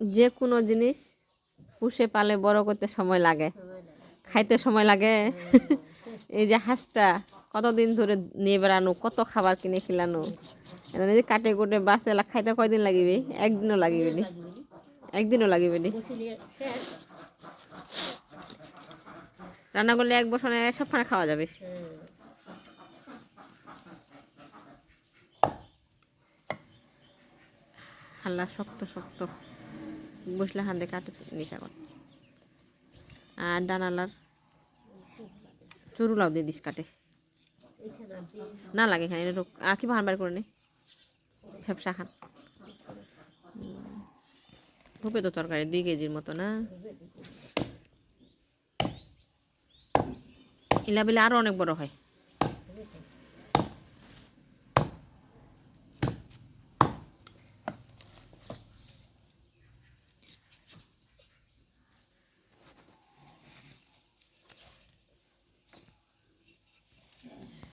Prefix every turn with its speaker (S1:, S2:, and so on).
S1: যে কোনো জিনিস পুষে পালে বড় করতে সময় লাগে। খাইতে সময় লাগে। এই যে হাঁসটা কতদিন ধরে নিয়ে বেড়ানো, কত খাবার কিনে খিলানো যে কাটে কুটে বাসে খাইতে কয়দিন লাগিবে? একদিনও লাগিবে নি। একদিনও লাগিবে নি। রান্না করলে এক বছরে সব খানা খাওয়া যাবে। হাল্লা শক্ত শক্ত। বসলে হাতে কাটে নিশা কর। আর ডানালার চুরুলাও দিয়ে দিস কাটে। না লাগে এখানে আঁকি ভান বার করে নে। ফ্যাপসা খান। ধুপে তো তরকারি, দুই কেজির মতো না। ইলা বেলে আরও অনেক বড় হয়।